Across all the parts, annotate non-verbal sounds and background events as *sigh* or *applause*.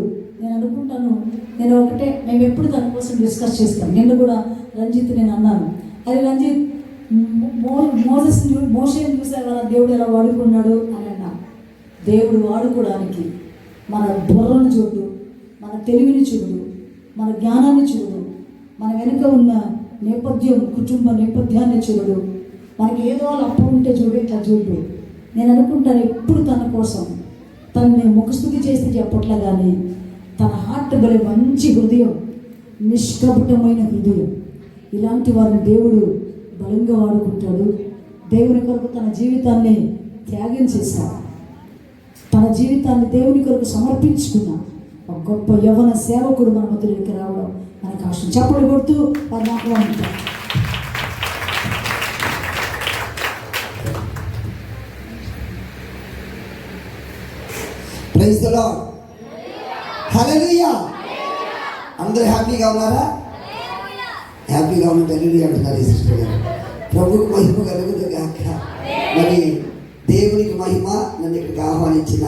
నేను అనుకుంటాను నేను ఒకటే మేము ఎప్పుడు దాని కోసం డిస్కస్ చేస్తాం. నిన్ను కూడా రంజిత్ నేను అన్నాను. అది రంజిత్ మో మోసస్ మోషన్ చూసే కదా దేవుడు ఎలా వాడుకున్నాడు అని అన్నా. దేవుడు వాడుకోవడానికి మన బుర్రను చూడు మన తెలివిని చూడు మన జ్ఞానాన్ని చూడు మన వెనుక ఉన్న నేపథ్యం కుటుంబ నేపథ్యాన్ని చూడు. మనకి ఏదో అప్పు ఉంటే చూడు ఇట్లా చూడు. నేను అనుకుంటాను ఎప్పుడు తన కోసం తనని ముఖస్థుతి చేస్తే చెప్పట్లే కానీ తన హార్ట్ బలి మంచి హృదయం నిష్కపటమైన హృదయం. ఇలాంటి వారిని దేవుడు బలంగా వాడుకుంటాడు. దేవుని కొరకు తన జీవితాన్ని త్యాగం చేశాడు తన జీవితాన్ని దేవుని కొరకు సమర్పించుకున్న ఒక గొప్ప యవన సేవకుడు మన మధ్యలోకి రావడం మనకు ఆశ. చెప్పలు కొడుతూ వారు నాకు ప్రైజ్ ద లార్డ్ హల్లెలూయా అందరూ హ్యాపీగా ఉన్నారా? హ్యాపీగా ఉన్న తల్లి అంటున్నారు ఈ సిస్టర్ గారు. ప్రభుకు మహిమ కలుగుతుంది కాక మరి దేవునికి మహిమ నన్ను ఇక్కడికి ఆహ్వానించిన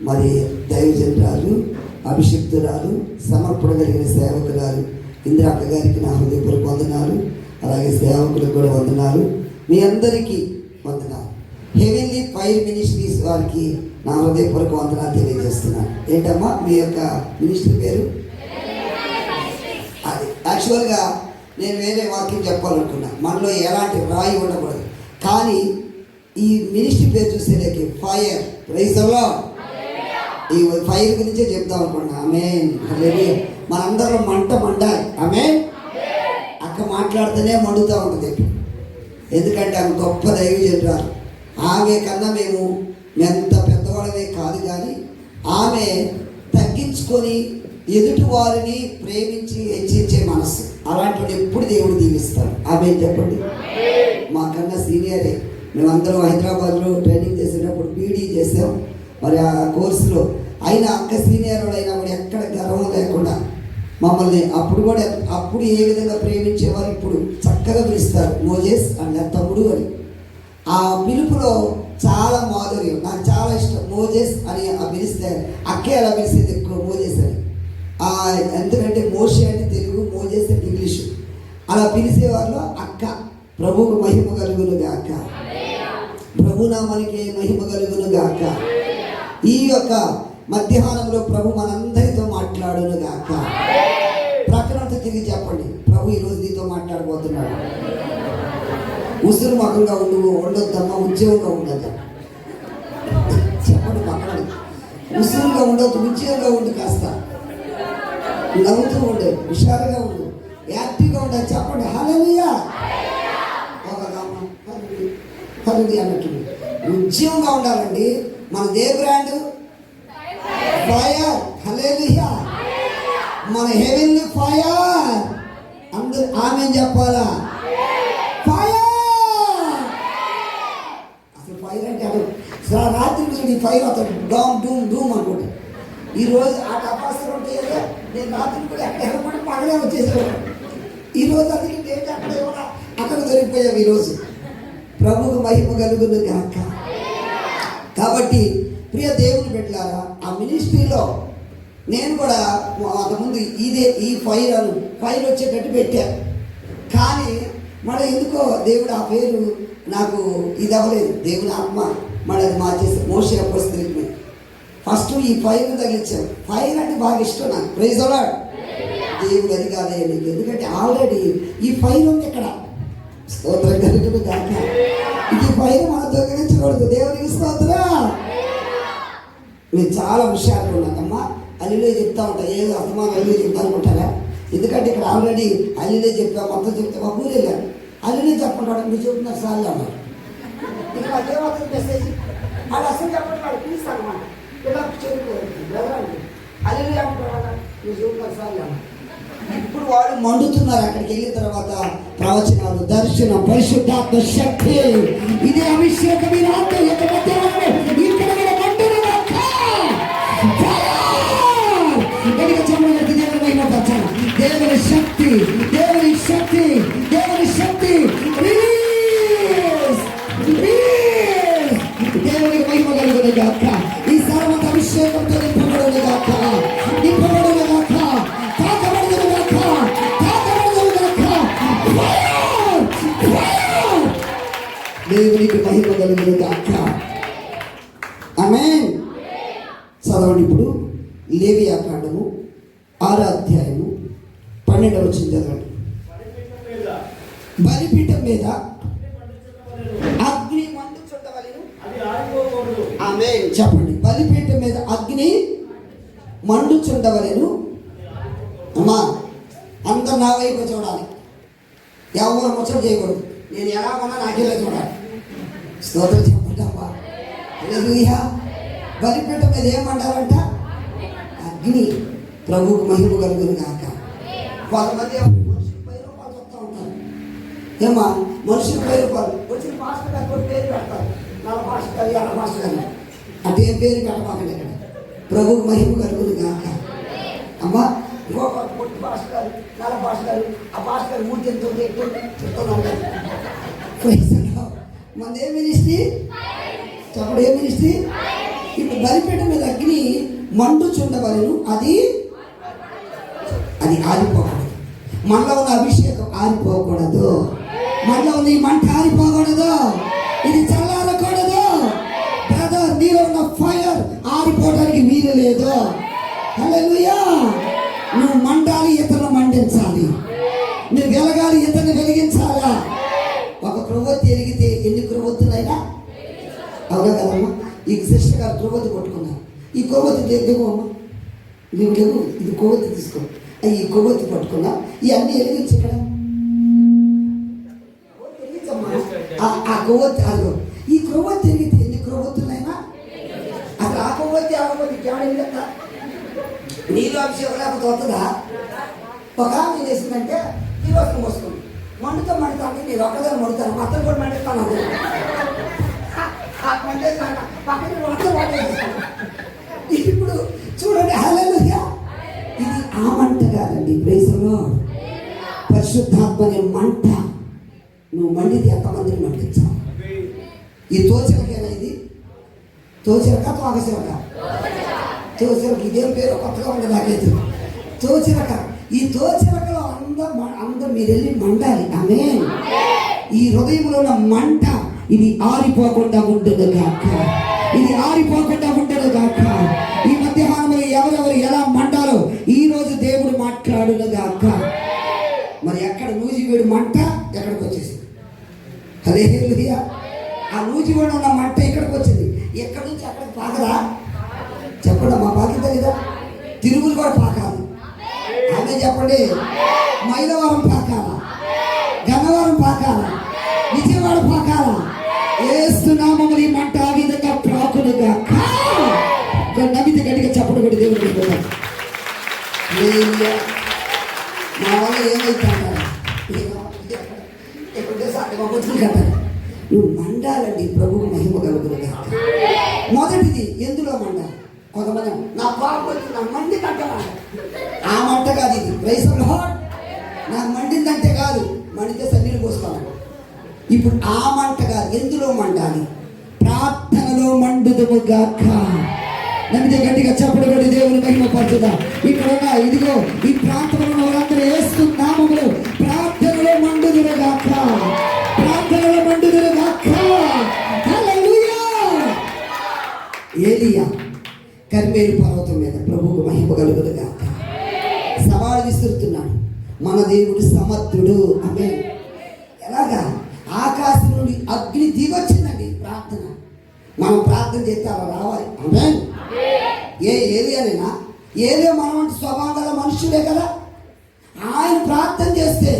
మరి దైవజనరాలు అభిషక్తురాలు సమర్పణ కలిగిన సేవకురాలు ఇందిరాక గారికి నా హృదయపూర్వక వందనాలు అలాగే సేవకులకు కూడా వందనాలు. మీ అందరికీ వందనాలు. హెవెన్లీ ఫైర్ మినిస్ట్రీస్ వారికి నా హృదయపూర్వక వందనాలు తెలియజేస్తున్నాను ఏంటమ్మా మీ యొక్క మినిస్ట్రీ పేరు? అది. యాక్చువల్గా నేను వేరే వాక్యం చెప్పాలనుకున్నా. మనలో ఎలాంటి రాయి ఉండకూడదు. కానీ ఈ మినిస్ట్రీ పేరు చూసేదానికి ఫైర్ ప్రైజ్ ఈ ఫైర్ గురించే చెప్తాం అనుకున్నా. ఆమె మనందరం మంట మండాలి. ఆమె అక్క మాట్లాడితేనే మండుతూ ఉంటుంది. ఎందుకంటే ఆమె గొప్ప దైవజనురాలు. ఆమె కన్నా మేము ఎంత పెద్దవాడమే కాదు కానీ ఆమె తగ్గించుకొని ఎదుటి వారిని ప్రేమించి హెచ్చించే మనస్సు. అలాంటి ఎప్పుడు దేవుడు దీవిస్తాడు. ఆమె చెప్పండి? మాకన్నా సీనియరే. మేమందరం హైదరాబాద్లో ట్రైనింగ్ చేసేటప్పుడు బీడీ చేసాం మరి ఆ కోర్సులో అయినా అక్క సీనియర్ అయినా కూడా ఎక్కడ గర్వం లేకుండా మమ్మల్ని అప్పుడు కూడా అప్పుడు ఏ విధంగా ప్రేమించేవారు ఇప్పుడు చక్కగా పిలుస్తారు. మోజేస్ అండ్ తమ్ముడు అని. ఆ పిలుపులో చాలా మాధుర్యం నాకు చాలా ఇష్టం. మోజెస్ అని ఆ పిలిస్తే అక్కే అలా పిలిచేది ఎక్కువ మోజెస్ అని. ఎందుకంటే మోషే అంటే తెలుగు మోజెస్ అంటే ఇంగ్లీషు. అలా పిలిచేవాళ్ళు అక్క ప్రభువుకు మహిమ కలుగును గాక ప్రభునామానికి మహిమ కలుగును గాక ఈ యొక్క మధ్యాహ్నంలో ప్రభు మనందరితో మాట్లాడును గాక ప్రకటనతో తిరిగి చెప్పండి. ప్రభు ఈరోజు నీతో మాట్లాడబోతున్నాడు. ఉసురు మకంగా ఉండు ఉండొద్దమ్మా ఉద్యోగంగా ఉండదు చెప్పండి పక్కన. ఉసురుగా ఉండొద్దు ఉద్యోగంగా ఉండు కాస్త. నవ్వుతూ ఉండు హుషారుగా ఉండు యాక్టివ్గా ఉండదు చెప్పండి. హలలియా హలలి అన్నట్టు. ఉద్యమంగా ఉండాలండి. మన దే బ్రాండ్? ఫైర్. హలేలియా మన హెవెన్లీ ఫైర్. అందరు ఆమె చెప్పాలా? ఫైర్ అసలు ఫైర్ అంటే అసలు సా- రాత్రి పైన ఈ ఫైర్ అతను డోమ్ డూమ్ డూమ్ అనుకుంటాడు ఈరోజు ఆ టపాసులు ఉంటే నేను రాత్రి కూడా ఎక్కడ ఎక్కడ పగలే వచ్చేసేవాడు ఈరోజు అతనికి అందుకే ఏంటి అక్కడ కూడా అక్కడ దొరికిపోయావు ఈరోజు ప్రభుకు మహిమ కలుగును కాక కాబట్టి ప్రియ దేవుని పెట్టారా ఆ మినిస్ట్రీలో నేను కూడా అంతకుముందు ఇదే ఈ ఫైర్ అను ఫైర్ వచ్చేటట్టు పెట్టాను కానీ మన ఎందుకో దేవుడు ఆ పేరు నాకు ఇది అవ్వలేదు. దేవుని ఆత్మ. మళ్ళీ మా చేసి మోసే పరిస్థితికి ఫస్ట్ ఈ ఫైర్ తగిలించాం ఫైర్ అంటే బాగా ఇష్టం నాకు. ప్రైజ్ అలాడ్ దేవుడు అది కాదే నీకు. ఎందుకంటే ఆల్రెడీ ఈ ఫైర్ ఉంది ఇక్కడ. స్తోత్రం కలుగుతుంది కాక ఇది ఫైర్ మనం దొంగిలించకూడదు దేవునికి స్తోత్ర. నేను చాలా విషయాలు ఉన్నాకమ్మా అల్లిలే చెప్తా ఉంటా. ఏదో అర్థమాన అల్లి చెప్తా అనుకుంటారా? ఎందుకంటే ఇక్కడ ఆల్రెడీ అల్లిలే చెప్పా. మొత్తం చెప్తే మా ఊరే లేదు అల్లిలే చెప్పండి మీరు చెప్తున్నారు సార్లు అన్నారు. ఇక అదేమవుతుంది మెసేజ్ అది అసలు చెప్పండి వాడు పిలుస్తాను అన్నమాట. ఇలా చెప్పుకోవాలి అల్లిలే అంటాడు మీరు చెప్తున్నారు సార్లు అన్నారు ఇప్పుడు వాడు మండుతున్నారు అక్కడికి వెళ్ళిన తర్వాత ప్రవచనాలు దర్శనం పరిశుద్ధాత్మ శక్తి. ఇదే అభిషేకం ఈ రాత్రి యొక్క మధ్యాహ్నం ఇక్కడ కూడా మండును దేవునికి మహిమ కలుగును కాక ఆమె చదవండి ఇప్పుడు లేవియా కాండము ఆరో అధ్యాయము పన్నెండవ వచ్చింది చదవండి. బలిపీఠం మీద అగ్ని మండు ఆమె చెప్పండి. బలిపీఠం మీద అగ్ని మండు చుండవలేను అమ్మా అంత నా వైపు చూడాలి. ఎవరు ముచ్చట చేయకూడదు. నేను ఎలా ఉన్నా నాకెళ్ళే చూడాలి. స్తోత్రం చెప్పండి అమ్మా బలిపీఠం మీద ఏమంటారంట? అగ్ని ప్రభువుకు మహిమ కలుగును కాక కొంతమంది మనుషుల పై రూపాయలు చెప్తా ఉంటారు. ఏమా మనుషుల పై రూపాయలు వచ్చిన మాస్టర్ గారు పేరు పెడతారు. నల్ల మాస్టర్ గారు ఎర్ర మాస్టర్ గారు? అంటే ఏం పేరు పెట్టమాకండి ఇక్కడ ప్రభువుకు మహిమ కలుగును కాక అమ్మా ఇంకో పొట్టి పాస్టర్ గారు నల్ల పాస్టర్ గారు ఆ పాస్టర్ గారు మూడు ఎంత ఉంది? ఎక్కువ మంది ఏం the Lord. ఏం ఏ మినిస్ట్రీ చెప్పడు ఏ మినిస్ట్రీ ఇప్పుడు బలిపేట మీద అగ్ని మండుచుండవలను అది అది ఆరిపోకూడదు. మనలో ఉన్న అభిషేకం ఆరిపోకూడదు. మనలో ఉన్న ఈ మంట ఆరిపోకూడదు. ఇది చల్లారకూడదు. బ్రదర్ నీలో ఉన్న ఫైర్ ఆరిపోవడానికి వీలు లేదు. హల్లెలూయా నువ్వు మంట ఈ శిష్ట గారు కొవ్వొత్తి పట్టుకున్నారు. ఈ కొవ్వొత్తి దిగు అమ్మా. నువ్వు లేవు ఇది కొవ్వొత్తి తీసుకో. అయ్యి ఈ కొవ్వొత్తి పట్టుకున్నా. ఈ అన్ని వెలిగించు ఇక్కడ. ఆ- ఆ కొవ్వొత్తి అదిగో. ఈ కొవ్వొత్తి తిరిగితే ఎన్ని కొవ్వొత్తులైనా? అసలు ఆ కొవ్వొత్తి ఆ కొవ్వొత్తి కేవలం వెళ్ళక నీళ్ళు అభిషేకం లేకపోతే వస్తుందా? ఒక ఆమె చేసిందంటే ఈ రోజు మోసుకుంది మండుతో మండుతా అంటే నేను ఒక్కదాన్ని మండుతాను. మొత్తం కూడా మండుతాను. పక్కన మొత్తం వాడేసేసాను. ఇప్పుడు చూడండి హల్లెలూయా ఇది ఆ మంట కాదండి ప్రేసలో పరిశుద్ధాత్మ అనే మంట. నువ్వు మండితే ఎంతమందిని మండించావు? ఈ తోచరకేనా ఇది? తోచరక తోగచరక తోచరక ఇదేం పేరు కొత్తగా ఉంది నాకైతే. తోచరక ఈ తోచరకలో అందరూ అందరూ మీరు వెళ్ళి మండాలి. ఆమె ఈ హృదయంలో ఉన్న మంట. ఇది ఆరిపోకుండా ఉండదు కాక? ఇది ఆరిపోకుండా ఉండదు కాక? ఈ మధ్యాహ్నంలో ఎవరెవరు ఎలా మంటారో ఈ రోజు దేవుడు మాట్లాడును గాక. మరి ఎక్కడ నూజివేడు మంట ఎక్కడికి వచ్చేసింది? అదే ఆ నూజివేడు ఉన్న మంట ఇక్కడికి వచ్చింది? ఎక్కడి నుంచి అక్కడికి పాకదా? చెప్పండి మా పాకిందా లేదా? తిరుగులు కూడా పాకాలి అదే చెప్పండి. మైలవరం పాకాల గన్నవరం పాకాల విజయవాడ పాకాల ఏస్తున్నామని మంట ఆ విధంగా ప్రాకునుగా నవ్వితే గట్టిగా చెప్పడు కూడా దేవుడు. మా వల్ల ఏమైతే అంటారు? ఇప్పుడు సాటి మా బతుకులు కట్టాలి నువ్వు మండాలండి ప్రభువు మహిమ కలుగునుగా మొదటిది ఎందులో మండ? కొంతమంది నా పాపం నా మండి కట్టమా ఆ మంట కాదు ఇది. నాకు మండిందంటే కాదు. మండితే సన్నీళ్ళు పోస్తాను ఇప్పుడు ఆ మంట కాదు ఎందులో మండాలి? ప్రార్థనలో మండుదుము గాక నమ్మితే గట్టిగా చెప్పడు గడి దేవుని మహిమ ఇక్కడ ఉన్న ఇదిగో ఈ ప్రాంతంలో వాళ్ళందరూ వేస్తున్నామములు ప్రార్థనలో మండుదురు గాక ప్రార్థనలో మండుదురు గాక ఏలియా కర్మేలు పర్వతం మీద ప్రభువుకు మహిమ కలుగుదు గాక సవాలు విసురుతున్నాడు. మన దేవుడు సమర్థుడు. అమే ఆకాశం నుండి అగ్ని దిగొచ్చిందండి ప్రార్థన. మనం ప్రార్థన చేస్తే అలా రావాలి. అంటే ఏ ఏరియానైనా ఏరియా మనం అంటే స్వభావం గల మనుషులే కదా. ఆయన ప్రార్థన చేస్తే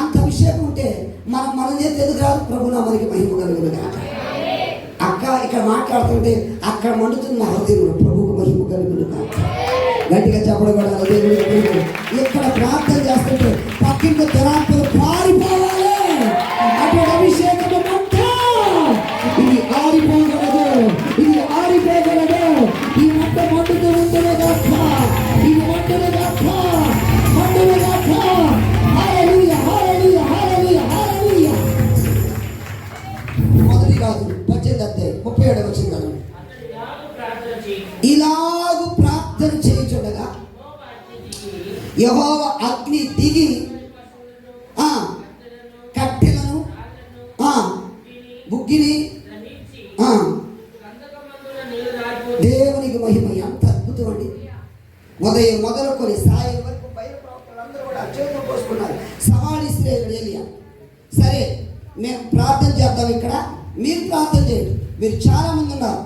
అంత అభిషేకం ఉంటే మనం మనం చేస్తే ఎందుకు రాదు. ప్రభు మనకి మహిమ కలుగును గాక. అక్క ఇక్కడ మాట్లాడుతుంటే అక్కడ మండుతుంది నా హృదయం ప్రభుకు మహిమ కలుగును కాక గట్టిగా చెప్పడం కూడా హృదయ ఇక్కడ ప్రార్థన చేస్తుంటే ఉదయం మొదలుకొని సాయం వరకు బయట ప్రవక్తలందరూ కూడా చేతులు పోసుకున్నారు సవాల్ ఇస్తే ఏలియా. సరే మేము ప్రార్థన చేద్దాం ఇక్కడ. మీరు ప్రార్థన చేయండి. మీరు చాలా మంది ఉన్నారు.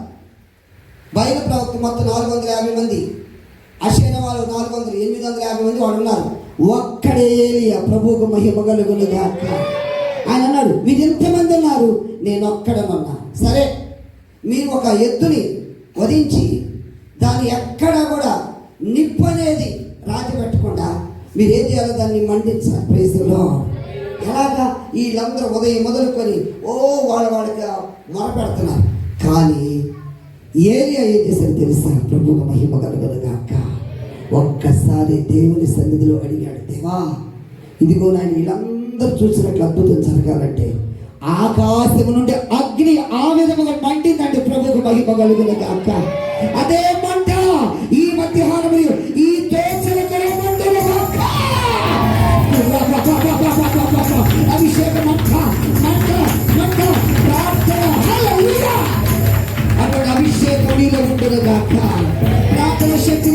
బయలు ప్రవక్త మొత్తం నాలుగు వందల యాభై మంది. అశ్వన వాళ్ళు నాలుగు వందలు ఎనిమిది వందల యాభై మంది వాడు ఉన్నారు. ఒక్కడే ఏలియా ప్రభువుకు మహిమ కలుగునుగా ఆయన అన్నాడు మీరు ఎంతమంది ఉన్నారు? నేను ఒక్కడనున్నా. సరే మీరు ఒక ఎత్తుని వధించి దాన్ని ఎక్కడ కూడా నిప్పు అనేది రాజు పెట్టకుండా మీరు ఏం చేయాలో దాన్ని మండించాలి. ప్రేసులో ఎలాగా? వీళ్ళందరూ ఉదయం మొదలుకొని ఓ వాళ్ళ వాళ్ళకి మొరపెడుతున్నారు కానీ ఏరియా ఏం చేశారు తెలుసా? ప్రభు మహిమ కలుగునుగాక ఒక్కసారి దేవుని సన్నిధిలో అడిగాడు దేవా ఇదిగో నాయన వీళ్ళందరూ చూసినట్లు అద్భుతం జరగాలంటే ఆకాశము నుండి అగ్ని ఆ విధముగా మండిందండి ప్రభుకు మహిమ కలుగునుగాక అదే మంట ఈ మధ్యాహ్నం ఈ దోచల అభిషేక మంట మంట మంట ప్రార్థన. అక్కడ అభిషేకం నీలో ఉండదు కాక ప్రార్థన శక్తి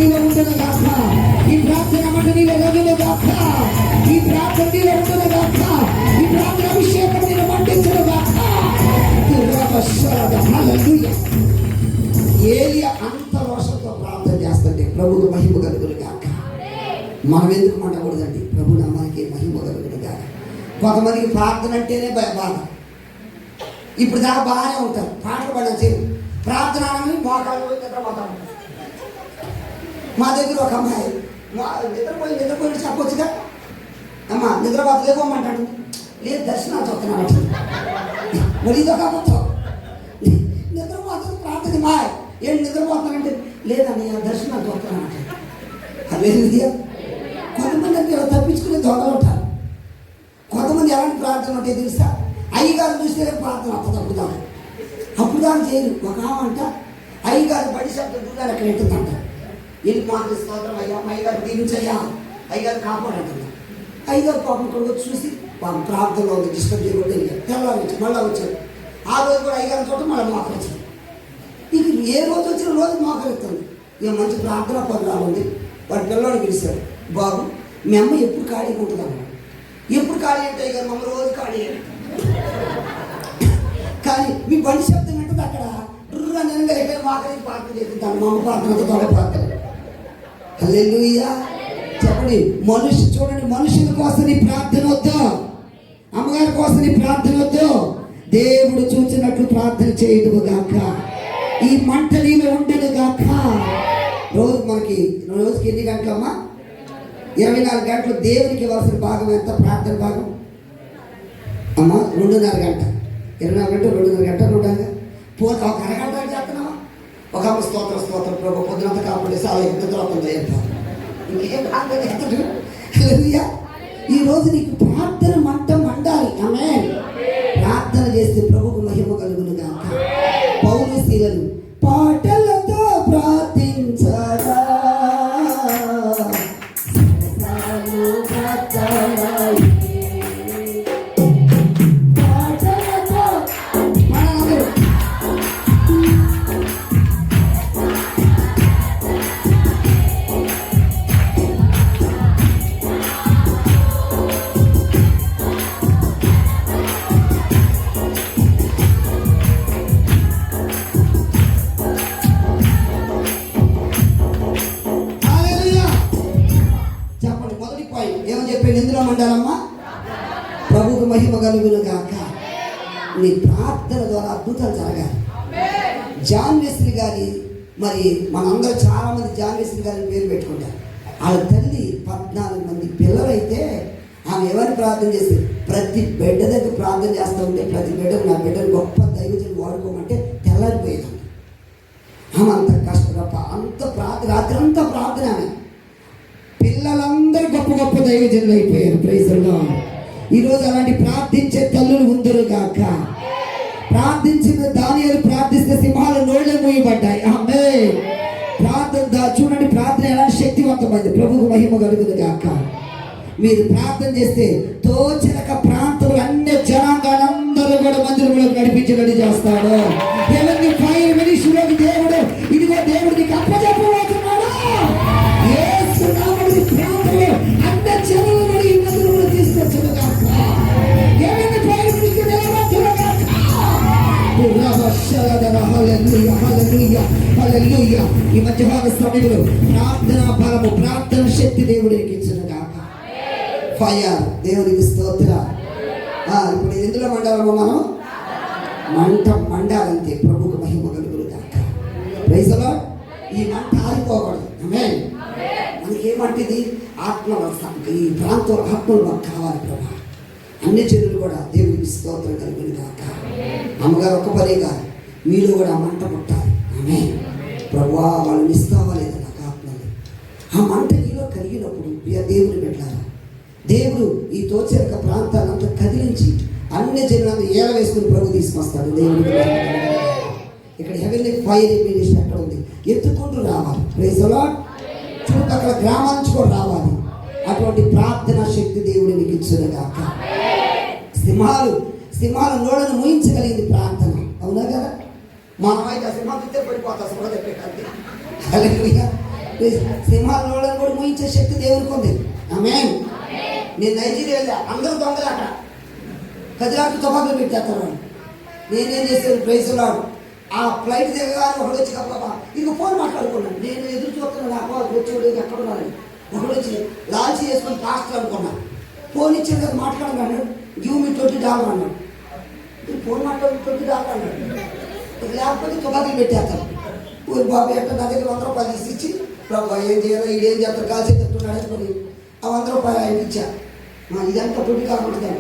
కొంతమందికి ప్రార్థన అంటేనే బాధ. ఇప్పుడు దాకా బాగానే ఉంటారు. పాటలు పడచ్చు ప్రార్థన అని మోకాలు పోయి నిద్రపోతా ఉంటారు. మా దగ్గర ఒక అమ్మాయి నిద్రపోయి నిద్రపోయి చెప్పొచ్చుగా? అమ్మ నిద్రపోత లేకోమంటాడు లేదు దర్శనాలు చూస్తున్నాడు మరి ఇదొక నిద్రపోతుంది ప్రార్థన మా. ఏం నిద్రపోతున్నానంటే లేదండి ఆ దర్శనాలు చూస్తున్నాను అదే కొంతమంది తప్పించుకునే దొంగలు ఉంటారు. ఎలాంటి ప్రార్థన ఉంటే తెలుసా? అయ్యగారు చూస్తే ప్రార్థన అప్పుడు అప్పుడు దాకా చేయరు. ఒక ఆమంట అయ్యగారు బడి శబ్దం చూడాలి అక్కడ ఎట్టుందంట వెళ్ళి మాకు స్తోత్రం? అయ్యా అయ్యగారు దీవించయ్యా. అయ్యగారు కాపాడంటున్నా అయ్యగారు పాపం కొడుకు చూసి పాపం ప్రార్థనలో ఉంది డిస్టర్బ్ చేయకూడదు వెళ్ళారు తెల్లారి వచ్చి మళ్ళీ వచ్చారు. ఆ రోజు కూడా అయ్యగారు చూడటం మళ్ళీ మాకు వచ్చింది ఇక ఏ రోజు వచ్చిన రోజు మాకు మోకరిస్తుంది ఇక మంచి ప్రార్థన పనులు ఉంది. వాడి పిల్లలు పిలిచారు బాబు మీ అమ్మ ఎప్పుడు ఖాళీగా ఉంటుంది అన్నాడు ఎప్పుడు ఖాళీ అంటే గారు మమ్మల్ని రోజు ఖాళీ కానీ మీ బండి శబ్దం ఏంటంటే అక్కడ? రుర్ర నెనగా ఎక్కడ మాకలి ప్రార్థన చేస్తుంటాను మా అమ్మ ప్రార్థనతో తొడ ప్రార్థన హల్లెలూయా. చెప్పండి మనుషు చూడండి మనుషుల కోసం నీ ప్రార్థన వద్దు. అమ్మగారి కోసం నీ ప్రార్థన వద్దు. దేవుడు చూసినట్లు ప్రార్థన చేయదు గాక. ఈ మంట నీలో ఉండదు గాక. రోజు మనకి రోజుకి ఎన్ని గంటలమ్మా? ఇరవై నాలుగు గంటలు దేవునికి ఇవ్వాల్సిన భాగం ఎంత? ప్రార్థన భాగం? అమ్మ రెండున్నర గంట. ఇరవై నాలుగు గంటలు రెండున్నర గంటలు ఉండాలి పోతే ఒక అరగంట చేస్తున్నావా? ఒక అమ్మ స్తోత్ర స్తోత్రం. ప్రభు పొద్దునంత కాపాడి. చాలా నిద్రపోతుంది అయిపోతుంది ఇంకేం ప్రార్థన ఈ రోజు నీకు ప్రార్థన మంటం నీ ప్రార్థన ద్వారా అద్భుతాలు జరగాలి. జాన్ వెస్లీ గారి మరి మనందరూ చాలా మంది జాన్ వెస్లీ గారి పేరు పెట్టుకుంటారు. వాళ్ళ తల్లి పద్నాలుగు మంది పిల్లలైతే ఆమె ఎవరిని ప్రార్థన చేసి ప్రతి బిడ్డ దగ్గర ప్రార్థన చేస్తూ ఉంటే ప్రతి బిడ్డ నా బిడ్డను గొప్ప దైవజనం వాడుకోమంటే తెల్లారిపోయేదండి ఆమె. అంత కష్టపడ అంత ప్రార్థన రాత్రి అంతా ప్రార్థన ఆమె. పిల్లలందరూ గొప్ప గొప్ప దైవజనులు అయిపోయారు ప్రైజుల్లో ఈరోజు అలాంటి ప్రార్థించే తల్లులు గాక. ప్రార్థించిన దానియాలు ప్రార్థిస్తే సింహాల నోళ్ళే మూయబడ్డాయి. ఆమె ప్రార్థన చూడండి ప్రార్థన ఎలా శక్తివంతమైంది. ప్రభువు మహిమ కలుగుదు గాక. మీరు ప్రార్థన చేస్తే తోచనక ప్రాంతంలో అన్ని జనాంగాలందరూ కూడా మందిరంలోకి నడిపించబడి చేస్తాడు ఎవరిని ఫైర్ మినిస్ట్రీలోకి దేవుడు ఇదిగో దేవుడికి నీకు సమయంలో ప్రార్థన బలము ప్రార్థన శక్తి దేవుడికి ఇచ్చిన కాక ఫైర్ దేవునికి స్తోత్ర. ఇప్పుడు ఎందులో మండాలమో మనం? మంట మండాలంతే. ప్రభుకు మహిమ కలుగులు కాక ప్రైజ్ ఈ మంట ఆరిపోకూడదు. ఆమె మనకి ఏమంటుంది ఆత్మ ఈ ప్రాంతం ఆత్మలు మాకు కావాలి ప్రభా. అన్ని చెరువులు కూడా దేవుడికి స్తోత్రం కలుగుని కాక అమ్మగారు ఒక్క పని కాదు మీలో కూడా మంట ముట్టాలి ఆమె ప్రభా వాళ్ళు ఇస్తావా లేదా నాకు ఆత్మని ఆ మంట నీలో కలిగినప్పుడు దేవుని పెట్టారా దేవుడు ఈ తోచరక ప్రాంతాన్ని అంతా కదిలించి అన్ని జనులను ఏల వేసుకుని ప్రభు తీసుకొస్తాడు దేవుడు ఇక్కడ హెవెన్లీ ఫైర్ మినిస్టర్ ఎక్కడ ఉంది. ఎత్తుకుంటూ రావాలి. ప్రైజ్ చుట్టుపక్కల గ్రామానికి కూడా రావాలి. అటువంటి ప్రార్థన శక్తి దేవుడు నీకు ఇచ్చిన కాక సింహాలు సింహాల నోడను ముయించగలిగింది ప్రార్థన. అవునా కదా? మనమైతే ఆ సింహాలు తిట్టే పడిపోతా చెప్పేటంటే హల్లెలూయా. సింహాల నోడను కూడా మూయించే శక్తి దేవునికి ఉంది ఆమె నేను నైజీరియా వెళ్ళా అందరూ దొంగలు అక్కడ కదిలాకు తుపాకులు పెట్టేస్తారు వాళ్ళు నేనేం చేశాను ప్రైజ్లాడు ఆ ఫ్లైట్ దిగగానే ఒకడు వచ్చి కప్ప ఇంక ఫోన్ మాట్లాడుకున్నాను నేను ఎదురు చూస్తున్నాను నాకు వాళ్ళు వచ్చేవాడు ఎక్కడ ఉన్నారని ఒకడు వచ్చి లాంచ్ చేసుకొని పాస్టర్ అనుకున్నా ఫోన్ ఇచ్చాడు కదా మాట్లాడను అన్నాడు గివ్ మీ ట్వంటీ డాలర్ అన్నాడు ఫోన్ మాట్లాడి ట్వంటీ డాలర్ అన్నాడు లేకపోతే తుపాకులు పెట్టేస్తాను ఊరి బాబు ఎక్కడ నా దగ్గర వంద రూపాయలు తీసి ఇచ్చి ప్రభు ఏం చేయాలో ఈడేం చేస్తారు కాల్చి చెప్తున్నాడు అనుకుని ఆ వంద రూపాయలు ఆయన ఇచ్చా. మా ఇదంతా పొడి కాకుండా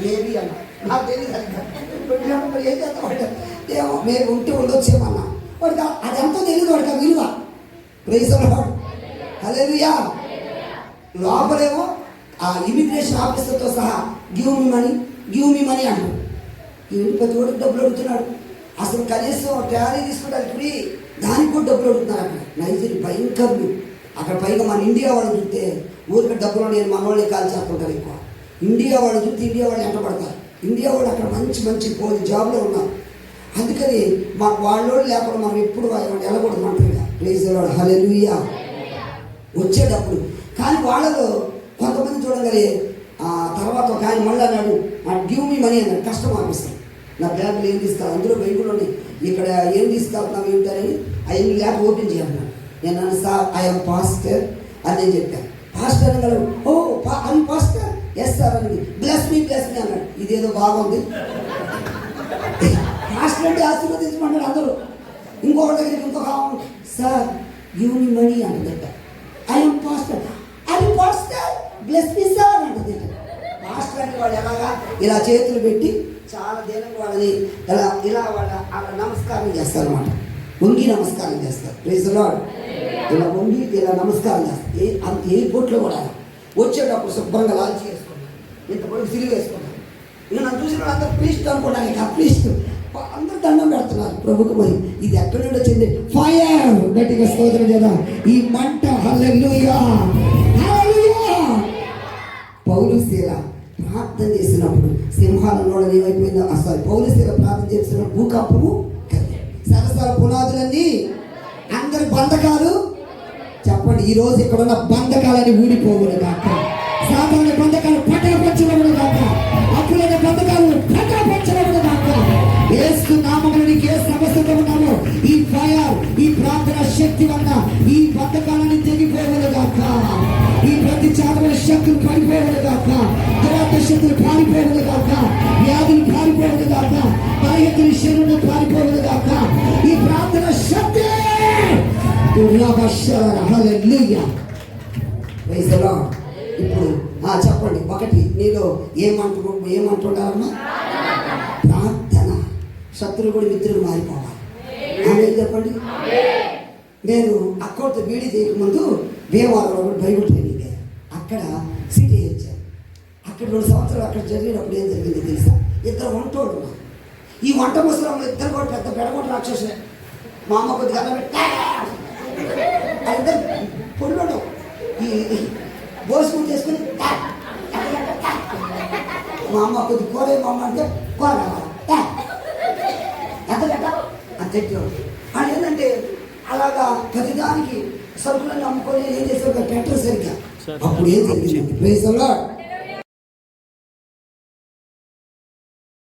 మేబీ అన్న. నాకు తెలియదు మరి ఏం కాకుండా ఏం ఏమో మేము ఉంటే ఉండొచ్చేమన్నా వాడికి అదంతా తెలియదు వాడికి ఆ విలువ. ప్రైజ్ హల్లెలూయా లోపలేమో ఆ ఇమిగ్రేషన్ ఆఫీసర్తో సహా give me money give me money అంటాడు. ఈయన ప్రతి ఒక్కరికి డబ్బులు అడుగుతున్నాడు. అసలు కనీసం ట్యాలీ తీసుకుంటారు. ఇప్పుడు దానికి కూడా డబ్బులు అడుగుతున్నారు అక్కడ. నైజీరి భయంకరులు అక్కడ పైగా మన ఇండియా వాళ్ళు చూస్తే ఊరికి డబ్బులు నేను మన వాళ్ళే కాల్ చేస్తుంటారు ఎక్కువ. ఇండియా వాళ్ళు చూస్తే ఇండియా వాళ్ళు ఎంటపడతారు ఇండియా వాళ్ళు అక్కడ మంచి మంచి పోయి జాబ్లో ఉన్నారు. అందుకని మాకు వాళ్ళు లేకుండా మనం ఎప్పుడు వాళ్ళు వెళ్ళకూడదు అంటారు ప్లీజ్ వాడు హలెలుయా వచ్చేటప్పుడు కానీ వాళ్ళలో కొంతమంది చూడగలిగే ఆ తర్వాత ఒక ఆయన మళ్ళీ అన్నాడు ఆ డ్యూ మీ మనీ అన్నాడు. కష్టం ఆపిస్తాను నా బ్యాంకులు ఏం తీసుకెళ్ళి అందులో బైబుల్ ఉన్నాయి. ఇక్కడ ఏం తీసుకెళ్తున్నావు ఏంటని? అవన్నీ ల్యాబ్ ఓపెన్ చేయమన్నాడు. నేను అన్న సార్ ఐఎమ్ పాస్టర్ అని నేను చెప్పాను పాస్టర్ అనగలడు ఓ పా పాస్టర్ ఎస్ సార్ అని బ్లెస్ మీ బ్లెస్ మీ అన్నాడు. ఇదేదో బాగుంది. *laughs* పాస్టర్ అంటే ఆశీర్వదించమన్నాడు అందరూ. ఇంకొక దగ్గరికి ఇంకొక సార్ గివ్ మీ మనీ అంటుందట ఐఎమ్ పాస్టర్ అది పాస్టర్ బ్లెస్ మీ సార్ అంటుంది మాస్టర్ అంటే వాళ్ళు ఎలాగా ఇలా చేతులు పెట్టి చాలా దీనంగా వాళ్ళని ఇలా ఇలా వాళ్ళ అలా నమస్కారం చేస్తారు అనమాట వంగి నమస్కారం చేస్తారు. ప్లీజ్ ఇలా వంగి ఇలా నమస్కారం చేస్తారు. ఏ అంత ఏ కూడా వచ్చేటప్పుడు శుభ్రంగా లాల్చి వేసుకున్నాను ఇంత తిరిగి సిరిగి వేసుకున్నాను ఇంకా నన్ను చూసిన వాళ్ళందరూ ప్రీస్ట్ అనుకున్నాను ఆ ప్రీస్ట్ అందరూ దండం పెడుతున్నారు. ప్రభుకు మరి ఇది ఎక్కడి నుండి వచ్చింది? ఫైర్ గట్టిగా స్తోత్రం చేద్దాం. ఈ మంట హల్లెలూయా హల్లెలూయా పౌలు ప్రార్థన చేసినప్పుడు సింహాల నోడలు ఏమైపోయిందో అసలు పౌలు ప్రార్థన చేస్తున్నప్పుడు భూకంపము సరసర పునాదులన్నీ అందరి బంధకాలు చెప్పండి ఈ రోజు ఇక్కడ ఉన్న బంధకాలని ఊడిపోవును కాక సాధారణ బంధకాలు పట్టణపరచబడును కాక అప్పులైన బంధకాలు పట్టణపరచబడును కాక ఏసు నామములు నీకు ఏ సమస్యతో ఉన్నామో. ఈ ఫైర్ ఈ ప్రార్థన శక్తి వల్ల ఈ బంధకాలని దురాత్మ శక్తులు కాక వ్యాధులు పారిపోవును కాక బలహీనతలు శరీరం పారిపోవును కాక ఈ ప్రార్థన శక్తి ఇప్పుడు ఆ చెప్పండి ఒకటి నీలో ఏమంటు ఏమంటున్నారమ్మా ప్రార్థన. శత్రువుడు మిత్రుడు మారిపోవాలి. ఆమె చెప్పండి. నేను అక్కడితో బీడీ చేయకముందు భీమవరం కూడా బైబుల్ ట్రైనింగ్ అక్కడ అక్కడ రెండు సంవత్సరాలు అక్కడ జరిగినప్పుడు ఏం జరిగింది తెలుసా? ఇద్దరు వంటోడు. ఈ వంట ముసలంలో ఇద్దరు కూడా పెద్ద పెడగొట్ట రాక్షసులే. మా అమ్మ కొద్దిగా ఇద్దరు పొడిలోడు ఈ భోజనం చేసుకుని. మా అమ్మ కొద్ది కూర మా అమ్మ అంటే కూర అంత ఎట్టివాడు వాళ్ళు ఏంటంటే అలాగా ప్రతిదానికి సరుకులను అమ్ముకొని ఏం చేసేవారు పెట్టరు సరిగ్గా. అప్పుడు ఏం జరిగింది?